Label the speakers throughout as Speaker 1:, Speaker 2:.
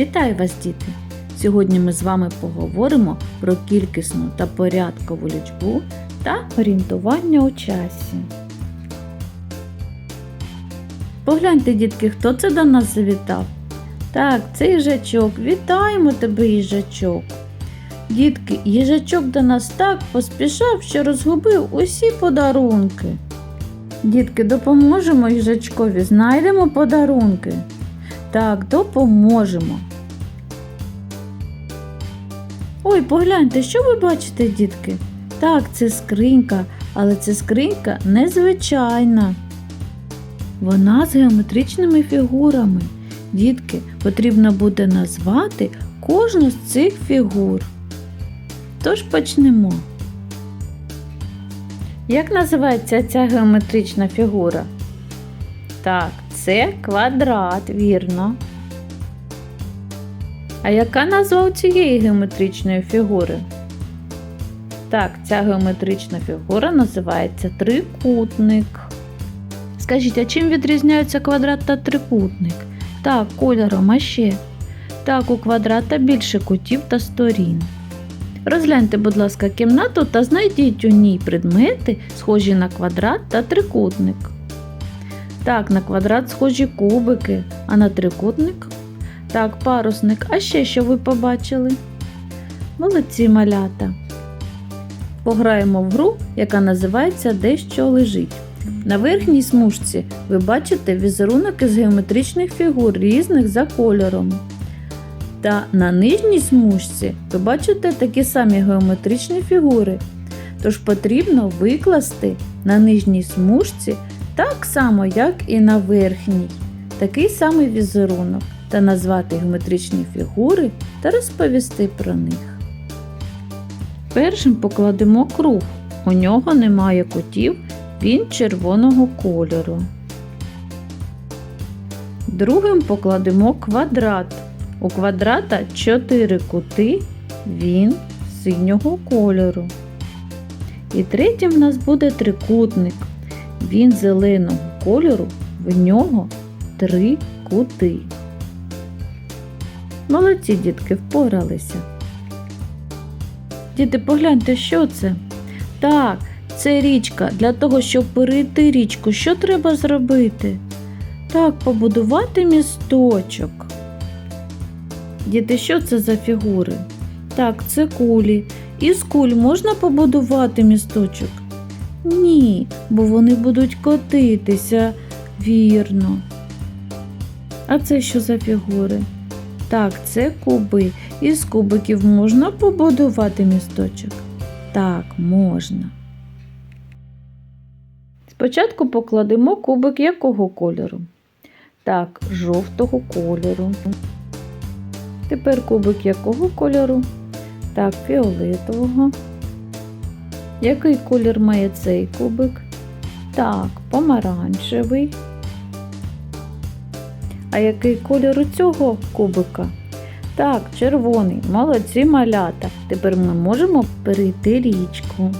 Speaker 1: Вітаю вас, діти! Сьогодні ми з вами поговоримо про кількісну та порядкову лічбу та орієнтування у часі. Погляньте, дітки, хто це до нас завітав? Так, це їжачок. Вітаємо тебе, їжачок. Дітки, їжачок до нас так поспішав, що розгубив усі подарунки. Дітки, допоможемо їжачкові, знайдемо подарунки. Так, допоможемо. Ой, погляньте, що ви бачите, дітки? Так, це скринька, але це скринька незвичайна. Вона з геометричними фігурами. Дітки, потрібно буде назвати кожну з цих фігур. Тож почнемо. Як називається ця геометрична фігура? Так, це квадрат, вірно. А яка назва у цієї геометричної фігури? Так, ця геометрична фігура називається трикутник. Скажіть, а чим відрізняються квадрат та трикутник? Так, кольором, а ще. Так, у квадрата більше кутів та сторін. Розгляньте, будь ласка, кімнату та знайдіть у ній предмети, схожі на квадрат та трикутник. Так, на квадрат схожі кубики, а на трикутник. Так, парусник. А ще що ви побачили? Молодці малята. Пограємо в гру, яка називається Дещо лежить. На верхній смужці ви бачите візерунок із геометричних фігур різних за кольором. Та на нижній смужці ви бачите такі самі геометричні фігури. Тож потрібно викласти на нижній смужці так само, як і на верхній, такий самий візерунок та назвати геометричні фігури та розповісти про них. Першим покладемо круг. У нього немає кутів, він червоного кольору. Другим покладемо квадрат. У квадрата 4 кути, він синього кольору. І третім в нас буде трикутник. Він зеленого кольору, в нього три кути. Молодці дітки впоралися. Діти, погляньте, що це? Так, це річка. Для того, щоб перейти річку, що треба зробити? Так, побудувати місточок. Діти, що це за фігури? Так, це кулі. Із куль можна побудувати місточок? Ні, бо вони будуть котитися, вірно. А це що за фігури? Так, це куби. Із кубиків можна побудувати місточок? Так, можна. Спочатку покладемо кубик якого кольору? Так, жовтого кольору. Тепер кубик якого кольору? Так, фіолетового. Який колір має цей кубик? Так, помаранчевий. А який колір у цього кубика? Так, червоний. Молодці малята. Тепер ми можемо перейти річку.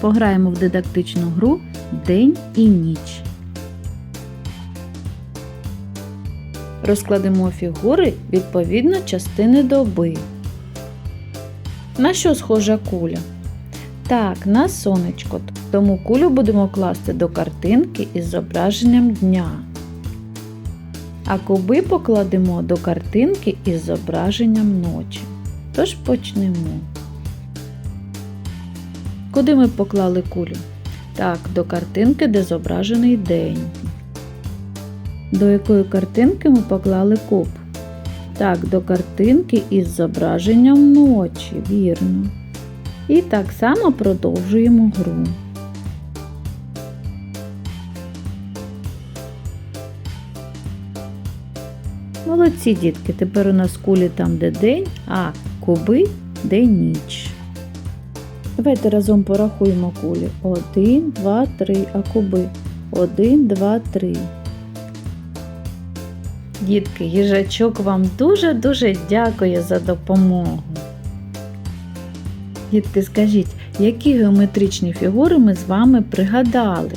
Speaker 1: Пограємо в дидактичну гру День і ніч. Розкладемо фігури відповідно частини доби. На що схожа куля? Так, на сонечко. Тому кулю будемо класти до картинки із зображенням дня. А куби покладемо до картинки із зображенням ночі. Тож почнемо. Куди ми поклали кулю? Так, до картинки, де зображений день. До якої картинки ми поклали куб? Так, до картинки із зображенням ночі, вірно. І так само продовжуємо гру. Молодці дітки, тепер у нас кулі там, де день, а куби де ніч. Давайте разом порахуємо кулі. Один, два, три, а куби. Один, два, три. Дітки, їжачок вам дуже-дуже дякує за допомогу. Дітки, скажіть, які геометричні фігури ми з вами пригадали?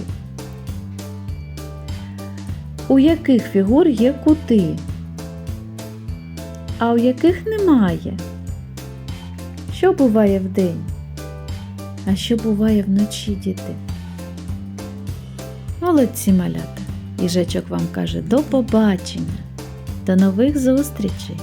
Speaker 1: У яких фігур є кути? А у яких немає. Що буває вдень? А що буває вночі, діти? Молодці малята. Їжачок вам каже до побачення, до нових зустрічей!